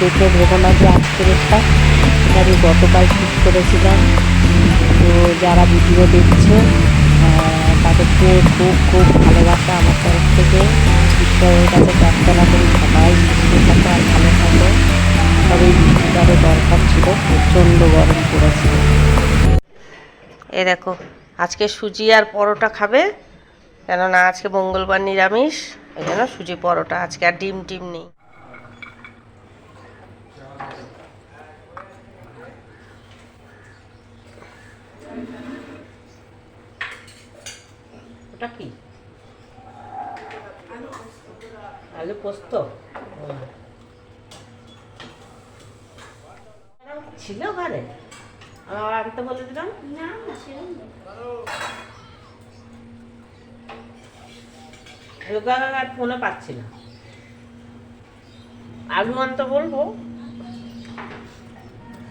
দেখে ভেবো না যে আজকের একটা এটা আমি গতকাল শ্যুট করেছিলাম। তো যারা ভিডিও দেখছে তাদেরকে খুব খুব ভালোবাসা আমার তরফ থেকে। ঈশ্বরের কাছে প্রার্থনা করি সবাই সুস্থ থাকো আর ভালো থাকো। তবে বৃষ্টিটারও দরকার ছিল, প্রচণ্ড গরম পড়েছিল। এ দেখো, আজকে সুজি আর পরোটা খাবে, কেননা আজকে মঙ্গলবার নিরামিষ, এই জন্য সুজি পরোটা, আজকে আর ডিম টিম নেই। ওটা কি? আলু পোস্ত। ছিল ঘরে? আনতে বলে দিলাম। রোগা আর ফোনে পাচ্ছি না। আলু আনতে বলব।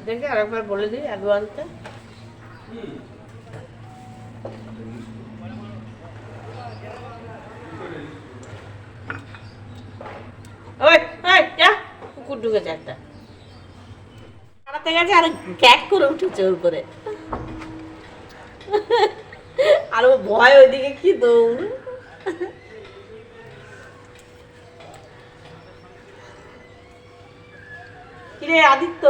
দেখি আরেকবার বলে দিই আলু আনতে ওই ওই যা কুকুর ঢুকেছে একটা। তাড়াতে গেছে আর ক্যাক করে উঠেছে ওর করে। আর ও ভয় ওইদিকে কি দৌড়। কিরে আদিত্য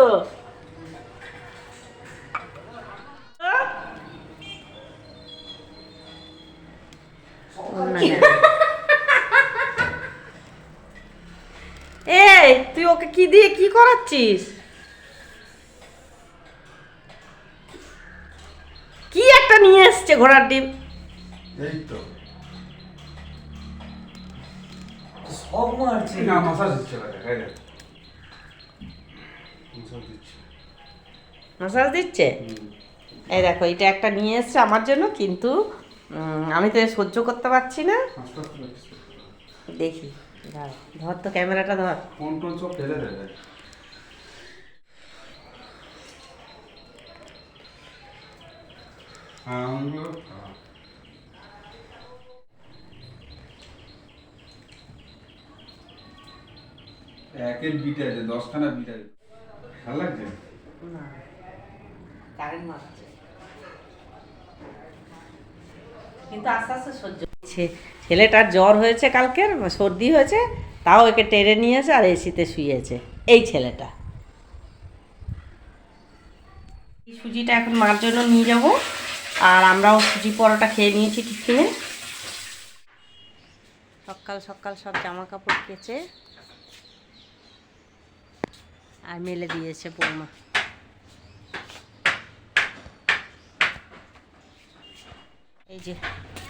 এই তুই ওকে কি দিয়ে কি করাচ্ছিস? কি একটা নিয়ে এসছে ঘোড়ার ডিম? এই তো সব মারছে। না মাসাজ দিচ্ছে মাসাজ দিচ্ছে। এই দেখো এটা একটা নিয়ে এসছে আমার জন্য কিন্তু আমি তো সহ্য করতে পারছি না। দেখি। ধর তো ক্যামেরাটা ধর। ফোন টোন সব ফেলে দেবে হ্যাঁ। একের বিট আছে দশখানা বিট আছে। ভালো লাগছে? না কারেন্ট মারছে। কিন্তু আস্তে আস্তে সহ্য ছেলেটার জ্বর হয়েছে কালকে, সর্দি হয়েছে, তাও একে টেনে নিয়েছে আর এসিতে শুয়েছে। এই ছেলেটা। এই সুজিটা এখন মার জন্য নিয়ে যাব। আর আমরাও সুজি পরোটা খেয়ে নিয়েছি টিফিনে। সকাল সকাল সব জামা কাপড় কেচে আর মেলে দিয়েছে বৌমা। এই যে,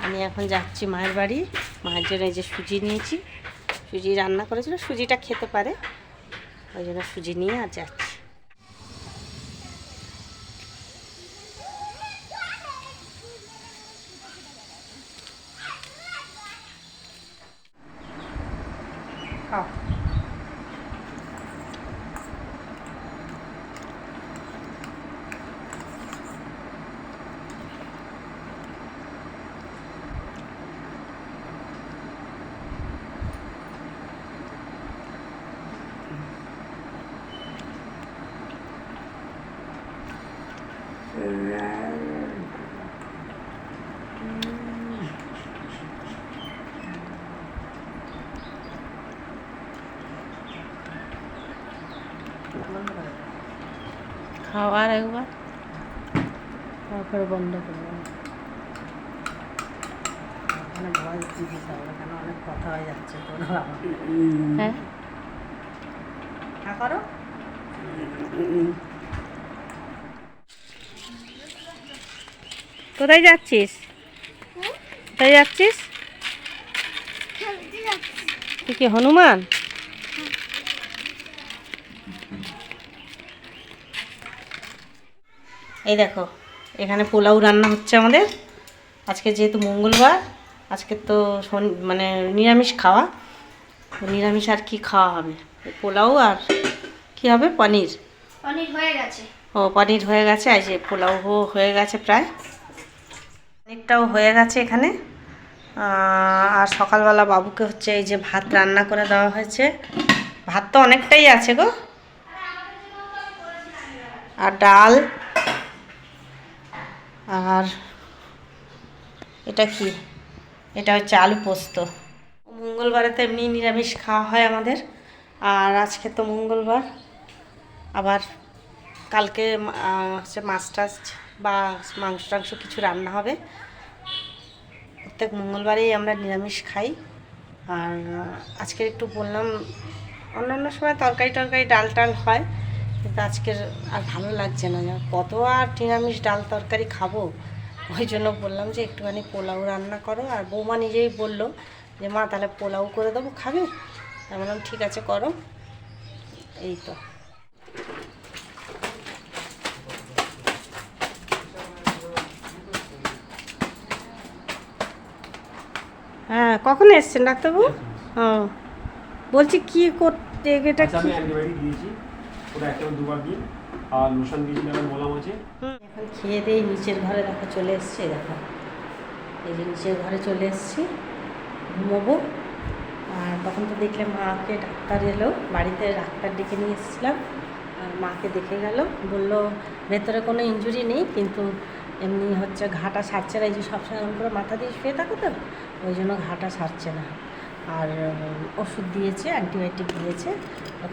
আমি এখন যাচ্ছি মায়ের বাড়ি। মায়ের জন্য এই যে সুজি নিয়েছি। সুজি রান্না করেছিল, সুজিটা খেতে পারে। ওই জন্য সুজি নিয়ে আর যাচ্ছি খাও খাওয়ার একবার। তারপরে বন্ধ করব ওখানে ভয় দিতে হবে কেন অনেক কথা হয়ে যাচ্ছে তোর হ্যাঁ। হ্যাঁ করো। কোথায় যাচ্ছিস? কোথায় যাচ্ছিস? তুই কি হনুমান? এই দেখো এখানে পোলাও রান্না হচ্ছে আমাদের। আজকে যেহেতু মঙ্গলবার আজকে তো শনি- মানে নিরামিষ খাওয়া। নিরামিষ আর কি খাওয়া হবে? পোলাও আর কি হবে? পনির। পনির হয়ে গেছে। ও পনির হয়ে গেছে। এই যে পোলাও হয়ে গেছে প্রায়। পনিরটাও হয়ে গেছে এখানে। আর সকালবেলা বাবুকে হচ্ছে এই যে ভাত রান্না করে দেওয়া হয়েছে। ভাত তো অনেকটাই আছে গো। আর ডাল। আর এটা কি? এটা হচ্ছে আলু পোস্ত। মঙ্গলবারে তো এমনি নিরামিষ খাওয়া হয় আমাদের। আর আজকে তো মঙ্গলবার। আবার কালকে হচ্ছে মাছ টাছ বা মাংস টাংস কিছু রান্না হবে। প্রত্যেক মঙ্গলবারেই আমরা নিরামিষ খাই। আর আজকে একটু বললাম, অন্যান্য সময় তরকারি টরকারি ডাল টাল হয়। কিন্তু আজকের আর ভালো লাগছে না। কত আর নিরামিষ ডাল তরকারি খাব? ওই জন্য বললাম যে একটুখানি পোলাও রান্না করো। আর বৌমা নিজেই বলল যে মা তাহলে পোলাও করে দেবো খাবে? আমি বললাম ঠিক আছে করো। এই তো। হ্যাঁ কখন এসছেন ডাক্তারবাবু? ও বলছি কি করতে এটা আচ্ছা কি? ওটা একটা দুবার দিন। আর লোশন দিয়েছি আমার আছে। এখন খেয়ে দিয়ে নিচের ঘরে দেখো চলে এসছে, দেখো। এই যে নিচের ঘরে চলে এসছি, ঘুমোবো। আর তখন তো দেখলে মাকে ডাক্তার এলো, বাড়িতে ডাক্তার ডেকে নিয়ে এসেছিলাম। আর মাকে দেখে গেল, বলল ভেতরে কোনো ইনজুরি নেই, কিন্তু এমনি হচ্ছে ঘাটা সারছে না, এই যে সবসময় করে মাথা দিয়ে শুয়ে থাকো তো, ওই জন্য ঘাটা সারছে না। আর ওষুধ দিয়েছে অ্যান্টিবায়োটিক দিয়েছে।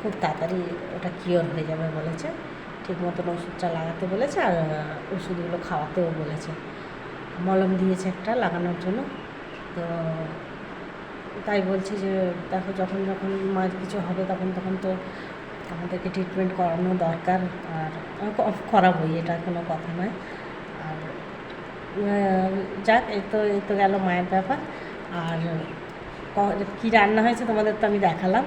খুব তাড়াতাড়ি ওটা কিওর হয়ে যাবে বলেছে। ঠিক মতন ওষুধটা লাগাতে বলেছে আর ওষুধগুলো খাওয়াতেও বলেছে। মলম দিয়েছে একটা লাগানোর জন্য। তো তাই বলছি যে, দেখো যখন যখন মায়ের কিছু হবে তখন তখন তো আমাদেরকে ট্রিটমেন্ট করানো দরকার। আর করাবোই, এটা কোনো কথা নয়। আর যাক, এই তো এই তো গেল মায়ের ব্যাপার। আর ক- রান্না হয়েছে তোমাদের তো আমি দেখালাম।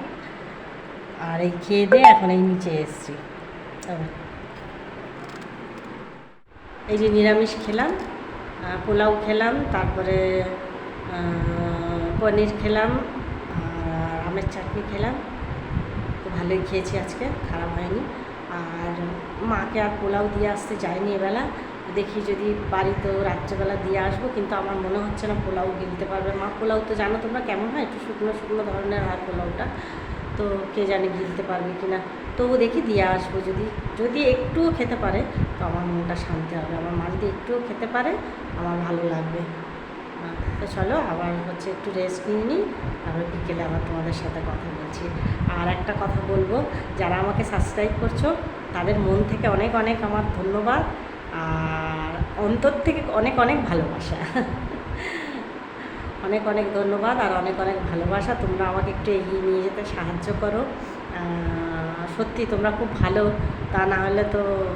আর এই খেয়ে দিয়ে এখন এই নিচে এসছি। এই যে নিরামিষ খেলাম পোলাও খেলাম, তারপরে পনির খেলাম, আর আমের চাটনি খেলাম। তো ভালোই খেয়েছি আজকে, খারাপ হয়নি। আর মাকে আর পোলাও দিয়ে আসতে যায়নি এবেলা। দেখি যদি বাড়িতেও রাত্রেবেলা দিয়ে আসব, কিন্তু আমার মনে হচ্ছে না পোলাও গিলতে পারবে। মা, পোলাও তো জানো তোমরা কেমন হয়? একটু শুকনো শুকনো ধরনের হয় পোলাওটা। তো কে জানে গিলতে পারবে কি না তবু দেখি দিয়ে আসব যদি যদি একটুও খেতে পারে, তো আমার মনটা শান্তি হবে। আমার মা যদি একটুও খেতে পারে, আমার ভালো লাগবে। তো চলো আবার হচ্ছে একটু রেস্ট নিয়ে নিই তারপর বিকেলে আবার তোমাদের সাথে কথা বলছি। আর একটা কথা বলব, যারা আমাকে সাবস্ক্রাইব করছ, তাদের মন থেকে অনেক অনেক আমার ধন্যবাদ। আর অন্তর থেকে অনেক অনেক ভালোবাসা। অনেক অনেক ধন্যবাদ আর অনেক অনেক ভালোবাসা। তোমরা আমাকে একটু এগিয়ে নিয়ে যেতে সাহায্য করো। সত্যি তোমরা খুব ভালো। তা না হলে তো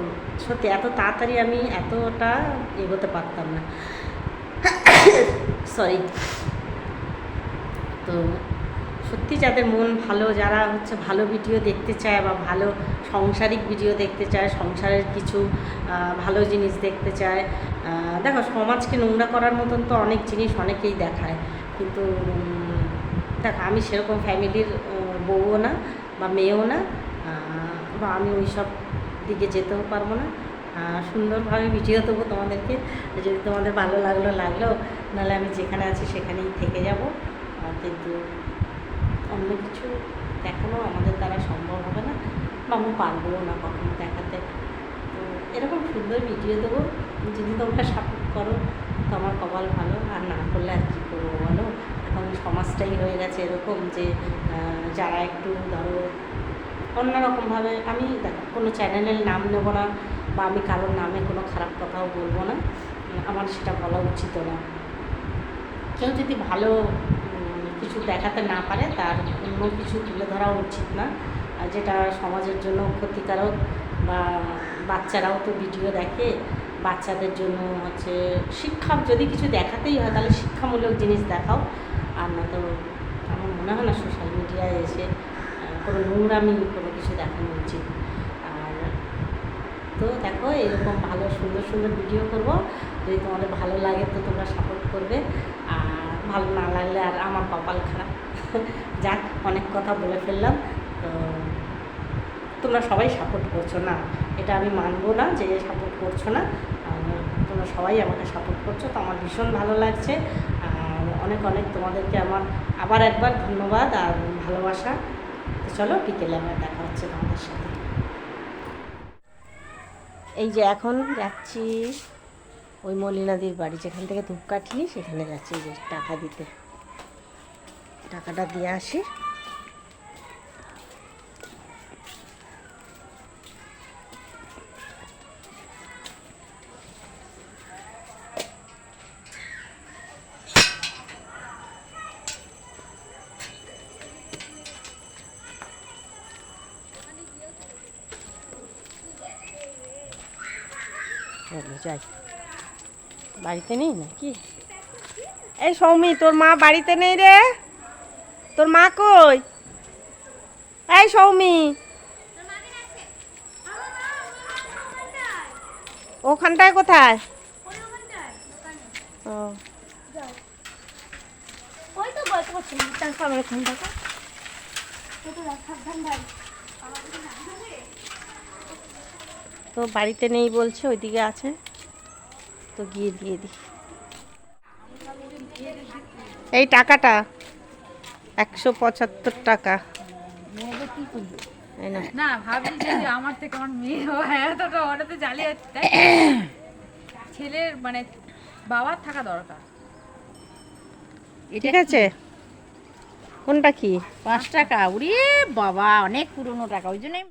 সত্যি এত তাড়াতাড়ি আমি এতটা এগোতে পারতাম না। সরি তো সত্যি যাদের মন ভালো, যারা হচ্ছে ভালো ভিডিও দেখতে চায় বা ভালো সংসারিক ভিডিও দেখতে চায়, সংসারের কিছু ভালো জিনিস দেখতে চায় দেখো সমাজকে নোংরা করার মতন তো অনেক জিনিস অনেকেই দেখায়। কিন্তু দেখো আমি সেরকম ফ্যামিলির বউও না বা মেয়েও না বা আমি ওই সব দিকে যেতেও পারব না। সুন্দরভাবে ভিডিও দেবো তোমাদেরকে। যদি তোমাদের ভালো লাগল লাগল, নাহলে আমি যেখানে আছি সেখানেই থেকে যাব। কিন্তু অন্য কিছু দেখানো আমাদের দ্বারা সম্ভব হবে না বা আমি পারবও না কখনো দেখাতে। তো এরকম সুন্দর ভিডিও দেবো। যদি তোমরা সাপোর্ট করো, তো আমার কপাল ভালো। আর না করলে আর কী করব বলো? এখন সমাজটাই হয়ে গেছে এরকম যে যারা একটু ধরো অন্যরকমভাবে আমি দেখো, কোনো চ্যানেলের নাম নেব না বা আমি কারোর নামে কোনো খারাপ কথাও বলব না। আমার সেটা বলা উচিত না। কেউ যদি ভালো কিছু দেখাতে না পারে, তার অন্য কিছু তুলে ধরা উচিত না। যেটা সমাজের জন্য ক্ষতিকারক বা বাচ্চারাও তো ভিডিও দেখে, বাচ্চাদের জন্য হচ্ছে শিক্ষা, যদি কিছু দেখাতেই হয় তাহলে শিক্ষামূলক জিনিস দেখাও। আর না তো আমার মনে হয় না সোশ্যাল মিডিয়ায় এসে কোনো নোংরামি, কোনো কিছু দেখানো উচিত। আর তো দেখো, এরকম ভালো, সুন্দর সুন্দর ভিডিও করব। যদি তোমাদের ভালো লাগে তো তোমরা সাপোর্ট করবে। আর ভালো না লাগলে আর আমার কপাল খারাপ। যাক, অনেক কথা বলে ফেললাম। তো তোমরা সবাই সাপোর্ট করছ না? এটা আমি মানবো না যে সাপোর্ট করছ না। তোমরা সবাই আমাকে সাপোর্ট করছ, তো আমার ভীষণ ভালো লাগছে। আর অনেক অনেক তোমাদেরকে আমার আবার একবার ধন্যবাদ আর ভালোবাসা। চলো, বিকেলে আমার দেখা হচ্ছে তোমাদের সাথে। এই যে এখন যাচ্ছি। ওই মলিনাদির বাড়ি, যেখান থেকে ধূপকাঠি নিই সেখানে যাচ্ছি যে টাকা দিতে। টাকাটা দিয়ে আসি। চলো যাই। বাড়িতে নেই নাকি? এই সৌমি তোর মা বাড়িতে নেই রে। তোর মা কই? এই সৌমি। ওখানটায় কোথায়? ও। ওই তো গল্প করছি তো বাড়িতে নেই বলছে ওইদিকে আছে। তো গিয়ে দিয়ে দিই। এই টাকাটা একশো পঁচাত্তর টাকা। না। না যে যে আমার থেকে আমার মেয়ে এতটা ওটাতে জালিয়াতি ছেলের মানে বাবার থাকা দরকার। ঠিক আছে। কোনটা কি? পাঁচ টাকা। বাবা অনেক পুরনো টাকা ওই জন্যই।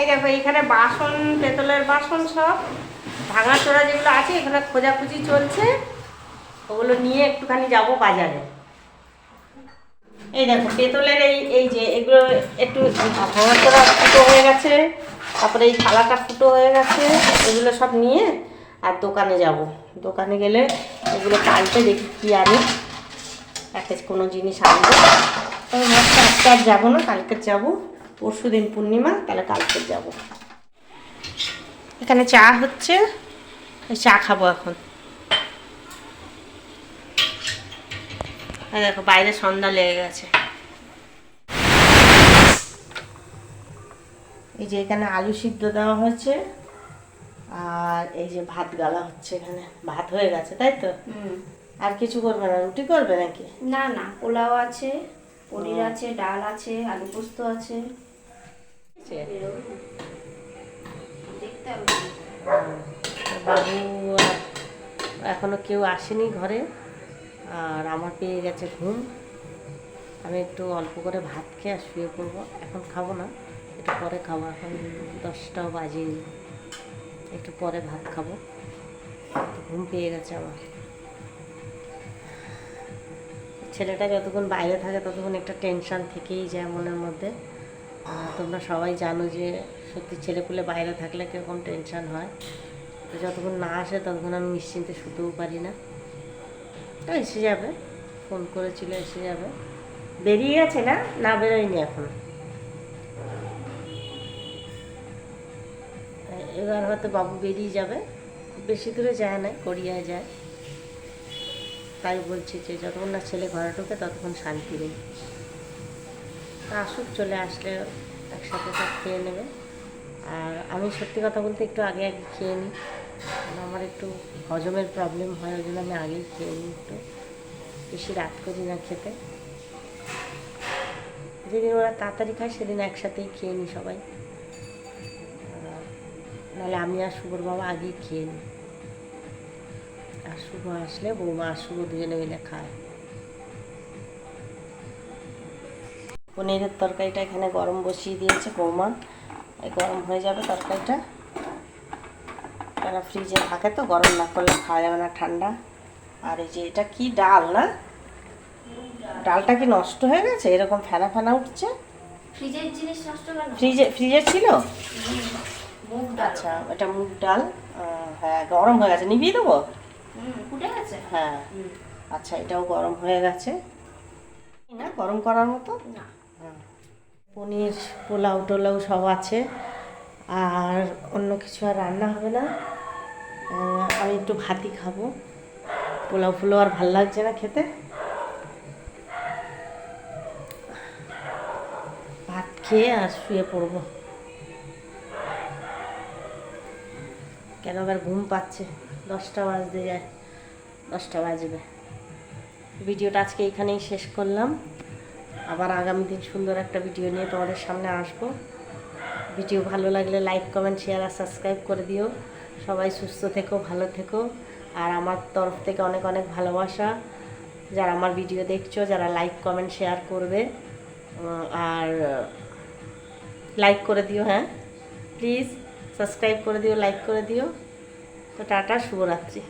এই দেখো এখানে বাসন পেতলের বাসন সব। ভাঙা চোরা যেগুলো আছে এখানে খোঁজাখুঁজি চলছে। ওগুলো নিয়ে একটুখানি যাব বাজারে। এই দেখো, পেতলের এই এই যে, এগুলো একটু ভাঙা চোরা ফুটো হয়ে গেছে। তারপরে এই থালাটা ফুটো হয়ে গেছে। এগুলো সব নিয়ে আর দোকানে যাব। দোকানে গেলে এগুলো কালকে দেখি কি আনি। একটা কোনো জিনিস আনব। আজকে আর যাব না কালকে যাব। পরশু দিন পূর্ণিমা, তাহলে কালকে যাব। এখানে চা হচ্ছে। চা খাব এখন। দেখো বাইরে সন্ধ্যা লেগে গেছে। এই যে এখানে আলু সিদ্ধ দেওয়া হয়েছে আর এই যে ভাত গালা হচ্ছে এখানে। ভাত হয়ে গেছে তাই তো? আর কিছু করবে না? রুটি করবে নাকি? না না পোলাও আছে পনির আছে ডাল আছে আলু পোস্ত আছে। দেখতে হবে। বাবু আর এখনও কেউ আসেনি ঘরে, আর আমার পেয়ে গেছে ঘুম। আমি একটু অল্প করে ভাত খেয়ে আর শুয়ে পড়ব। এখন খাব না, একটু পরে খাব। এখন দশটাও বাজেনি একটু পরে ভাত খাব। ঘুম পেয়ে গেছে আমার। ছেলেটা যতক্ষণ বাইরে থাকে, ততক্ষণ একটা টেনশন থেকেই যায় মনের মধ্যে। তোমরা সবাই জানো যে সত্যি ছেলেপুলে বাইরে থাকলে কীরকম টেনশন হয়। যতক্ষণ না আসে ততক্ষণ আমি নিশ্চিন্তে শুতেও পারি না। তো এসে যাবে। ফোন করেছিল, এসে যাবে। বেরিয়ে গেছে না? না, বেরোয়নি এখন। এবার হয়তো বাবু বেরিয়ে যাবে। খুব বেশি দূরে যায় না, গড়িয়ায় যায়। তাই বলছি যে, যতক্ষণ না ছেলে ঘরে ঢোকে, ততক্ষণ শান্তি নেই। আসুক, চলে আসলে একসাথে সব খেয়ে নেবে। আর আমি সত্যি কথা বলতে একটু আগে আগে খেয়ে নিই। আমার একটু হজমের প্রবলেম হয়, ওই জন্য আমি আগেই খেয়ে নিই একটু। বেশি রাত করি না খেতে। যেদিন ওরা তাড়াতাড়ি খায়, সেদিন একসাথেই খেয়ে নিই সবাই। নাহলে আমি আর শুভর বাবা আগেই খেয়ে নিই। আর শুভ আসলে বৌমা আর শুভ দুজনে মিলে খায়। পনিরের তরকারিটা এখানে গরম বসিয়ে দিয়েছে বৌমা। গরম হয়ে যাবে তরকারিটা। কেন ফ্রিজে থাকে তো গরম না করলে খাওয়া যাবে না ঠান্ডা। আর এই যে এটা কি ডাল না? ডালটা কি নষ্ট হয়ে গেছে? এরকম ফেনা ফেনা উঠছে? ফ্রিজের জিনিস নষ্ট ফ্রিজে ফ্রিজে ছিল? মুগ আচ্ছা এটা মুগ ডাল। হ্যাঁ গরম হয়ে গেছে। নিভিয়ে দেবো? গেছে। হ্যাঁ। আচ্ছা এটাও গরম হয়ে গেছে। না গরম করার মতো? না। পনির পোলাও টোলাও সব আছে। আর অন্য কিছু আর রান্না হবে না? আমি একটু ভাতই খাব। পোলাও ফুলাও আর ভালো লাগছে না খেতে। ভাত খেয়ে আর শুয়ে পড়ব। কেন আবার ঘুম পাচ্ছে? দশটা বাজতে যায়। দশটা বাজবে। ভিডিওটা আজকে এখানেই শেষ করলাম। আবার আগামী দিন সুন্দর একটা ভিডিও নিয়ে তোমাদের সামনে আসব। ভিডিও ভালো লাগলে লাইক, কমেন্ট শেয়ার আর সাবস্ক্রাইব করে দিও। সবাই সুস্থ থেকো, ভালো থেকো। আর আমার তরফ থেকে অনেক অনেক ভালোবাসা। যারা আমার ভিডিও দেখছ, যারা লাইক কমেন্ট শেয়ার করবে। আর লাইক করে দিও হ্যাঁ? প্লিজ সাবস্ক্রাইব করে দিও লাইক করে দিও। তো টাটা, শুভরাত্রি।